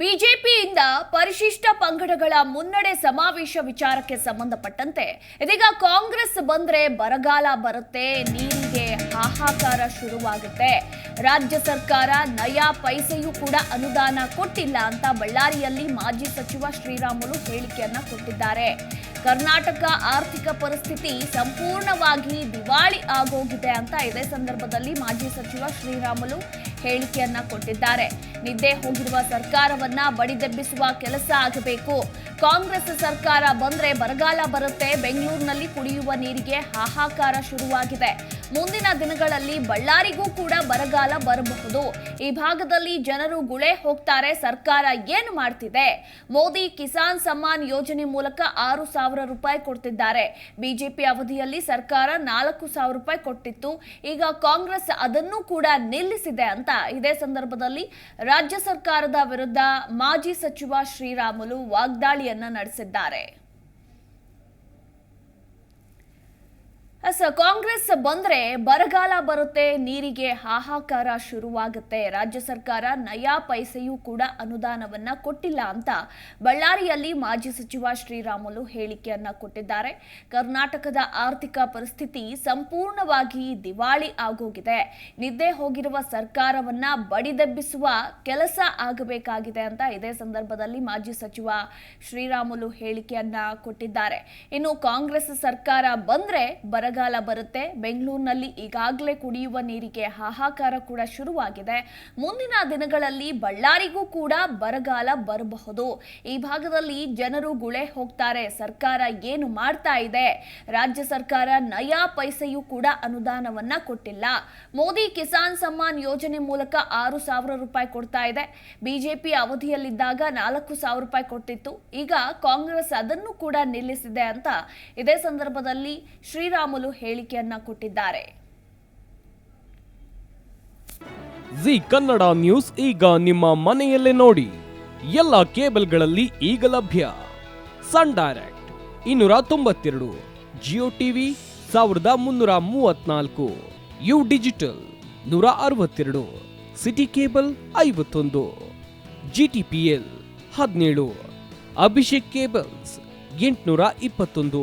ಬಿಜೆಪಿಯಿಂದ ಪರಿಶಿಷ್ಟ ಪಂಗಡಗಳ ಮುನ್ನಡೆ ಸಮಾವೇಶ ವಿಚಾರಕ್ಕೆ ಸಂಬಂಧಪಟ್ಟಂತೆ ಇದೀಗ ಕಾಂಗ್ರೆಸ್ ಬಂದ್ರೆ ಬರಗಾಲ ಬರುತ್ತೆ, ನೀರಿಗೆ ಹಾಹಾಕಾರ ಶುರುವಾಗುತ್ತೆ. ರಾಜ್ಯ ಸರ್ಕಾರ ನಯಾ ಪೈಸೆಯೂ ಕೂಡ ಅನುದಾನ ಕೊಟ್ಟಿಲ್ಲ ಅಂತ ಬಳ್ಳಾರಿಯಲ್ಲಿ ಮಾಜಿ ಸಚಿವ ಶ್ರೀರಾಮುಲು ಹೇಳಿಕೆಯನ್ನ ಕೊಟ್ಟಿದ್ದಾರೆ. ಕರ್ನಾಟಕ ಆರ್ಥಿಕ ಪರಿಸ್ಥಿತಿ ಸಂಪೂರ್ಣವಾಗಿ ದಿವಾಳಿ ಆಗೋಗಿದೆ ಅಂತ ಇದೇ ಸಂದರ್ಭದಲ್ಲಿ ಮಾಜಿ ಸಚಿವ ಶ್ರೀರಾಮುಲು ಹೇಳಿಕೆಯನ್ನ ಕೊಟ್ಟಿದ್ದಾರೆ. ನಿದ್ದೆ ಹೋಗಿರುವ ಸರ್ಕಾರವನ್ನ ಬಡಿದೆಬ್ಬಿಸುವ ಕೆಲಸ ಆಗಬೇಕು. ಕಾಂಗ್ರೆಸ್ ಸರ್ಕಾರ ಬಂದ್ರೆ ಬರಗಾಲ ಬರುತ್ತೆ. ಬೆಂಗಳೂರಿನಲ್ಲಿ ಕುಡಿಯುವ ನೀರಿಗೆ ಹಾಹಾಕಾರ ಶುರುವಾಗಿದೆ. ಮುಂದಿನ ದಿನಗಳಲ್ಲಿ ಬಳ್ಳಾರಿಗೂ ಕೂಡ ಬರಗಾಲ ಬರಬಹುದು. ಈ ಭಾಗದಲ್ಲಿ ಜನರು ಗುಳೆ ಹೋಗ್ತಾರೆ, ಸರ್ಕಾರ ಏನು ಮಾಡ್ತಿದೆ? ಮೋದಿ ಕಿಸಾನ್ ಸಮ್ಮಾನ್ ಯೋಜನೆ ಮೂಲಕ ಆರು ಸಾವಿರ ರೂಪಾಯಿ ಕೊಡ್ತಿದ್ದಾರೆ. ಬಿಜೆಪಿ ಅವಧಿಯಲ್ಲಿ ಸರ್ಕಾರ ನಾಲ್ಕು ಸಾವಿರ ರೂಪಾಯಿ ಕೊಟ್ಟಿತ್ತು. ಈಗ ಕಾಂಗ್ರೆಸ್ ಅದನ್ನು ಕೂಡ ನಿಲ್ಲಿಸಿದೆ ಅಂತ ಇದೇ ಸಂದರ್ಭದಲ್ಲಿ ರಾಜ್ಯ ಸರ್ಕಾರದ ವಿರುದ್ಧ ಮಾಜಿ ಸಚಿವ ಶ್ರೀರಾಮುಲು ವಾಗ್ದಾಳಿಯನ್ನ ನಡೆಸಿದ್ದಾರೆ. ಎಸ್ ಕಾಂಗ್ರೆಸ್ ಬಂದ್ರೆ ಬರಗಾಲ ಬರುತ್ತೆ, ನೀರಿಗೆ ಹಾಹಾಕಾರ ಶುರುವಾಗುತ್ತೆ. ರಾಜ್ಯ ಸರ್ಕಾರ ನಯಾ ಪೈಸೆಯೂ ಕೂಡ ಅನುದಾನವನ್ನ ಕೊಟ್ಟಿಲ್ಲ ಅಂತ ಬಳ್ಳಾರಿಯಲ್ಲಿ ಮಾಜಿ ಸಚಿವ ಶ್ರೀರಾಮುಲು ಹೇಳಿಕೆಯನ್ನ ಕೊಟ್ಟಿದ್ದಾರೆ. ಕರ್ನಾಟಕದ ಆರ್ಥಿಕ ಪರಿಸ್ಥಿತಿ ಸಂಪೂರ್ಣವಾಗಿ ದಿವಾಳಿ ಆಗೋಗಿದೆ. ನಿದ್ದೆ ಹೋಗಿರುವ ಸರ್ಕಾರವನ್ನ ಬಡಿದೆಬ್ಬಿಸುವ ಕೆಲಸ ಆಗಬೇಕಾಗಿದೆ ಅಂತ ಇದೇ ಸಂದರ್ಭದಲ್ಲಿ ಮಾಜಿ ಸಚಿವ ಶ್ರೀರಾಮುಲು ಹೇಳಿಕೆಯನ್ನ ಕೊಟ್ಟಿದ್ದಾರೆ. ಇನ್ನು ಕಾಂಗ್ರೆಸ್ ಸರ್ಕಾರ ಬಂದ್ರೆ ಬರಗಾಲ ಬರುತ್ತೆ. ಬೆಂಗಳೂರಿನಲ್ಲಿ ಈಗಾಗಲೇ ಕುಡಿಯುವ ನೀರಿಗೆ ಹಾಹಾಕಾರ ಕೂಡ ಶುರುವಾಗಿದೆ. ಮುಂದಿನ ದಿನಗಳಲ್ಲಿ ಬಳ್ಳಾರಿಗೂ ಕೂಡ ಬರಗಾಲ ಬರಬಹುದು. ಈ ಭಾಗದಲ್ಲಿ ಜನರು ಗುಳೆ ಹೋಗ್ತಾರೆ. ಸರ್ಕಾರ ಏನು ಮಾಡ್ತಾ ಇದೆ? ರಾಜ್ಯ ಸರ್ಕಾರ ನಯಾ ಪೈಸೆಯೂ ಕೂಡ ಅನುದಾನವನ್ನ ಕೊಟ್ಟಿಲ್ಲ. ಮೋದಿ ಕಿಸಾನ್ ಸಮ್ಮಾನ್ ಯೋಜನೆ ಮೂಲಕ ಆರು ಸಾವಿರ ರೂಪಾಯಿ ಕೊಡ್ತಾ ಇದೆ. ಬಿಜೆಪಿ ಅವಧಿಯಲ್ಲಿದ್ದಾಗ ನಾಲ್ಕು ಸಾವಿರ ರೂಪಾಯಿ ಕೊಟ್ಟಿತ್ತು. ಈಗ ಕಾಂಗ್ರೆಸ್ ಅದನ್ನು ಕೂಡ ನಿಲ್ಲಿಸಿದೆ ಅಂತ ಇದೇ ಸಂದರ್ಭದಲ್ಲಿ ಶ್ರೀರಾಮುಲು ಹೇಳಿಕೆಯನ್ನ ಕೊಟ್ಟಿದ್ದಾರೆ. ಜಿ ಕನ್ನಡ ನ್ಯೂಸ್ ಈಗ ನಿಮ್ಮ ಮನೆಯಲ್ಲೇ ನೋಡಿ. ಎಲ್ಲ ಕೇಬಲ್ಗಳಲ್ಲಿ ಈಗ ಲಭ್ಯ. ಸನ್ ಡೈರೆಕ್ಟ್ ಇನ್ನೂರ ತೊಂಬತ್ತೆರಡು, ಜಿಯೋ ಟಿವಿ ಸಾವಿರದ ಮುನ್ನೂರ ಮೂವತ್ನಾಲ್ಕು ಯು ಡಿಜಿಟಲ್ ನೂರ ಅರವತ್ತೆರಡು, ಸಿಟಿ ಕೇಬಲ್ ಐವತ್ತೊಂದು ಜಿ ಟಿ ಪಿ ಎಲ್ ಹದಿನೇಳು, ಅಭಿಷೇಕ್ ಕೇಬಲ್ಸ್ ಎಂಟುನೂರ ಇಪ್ಪತ್ತೊಂದು.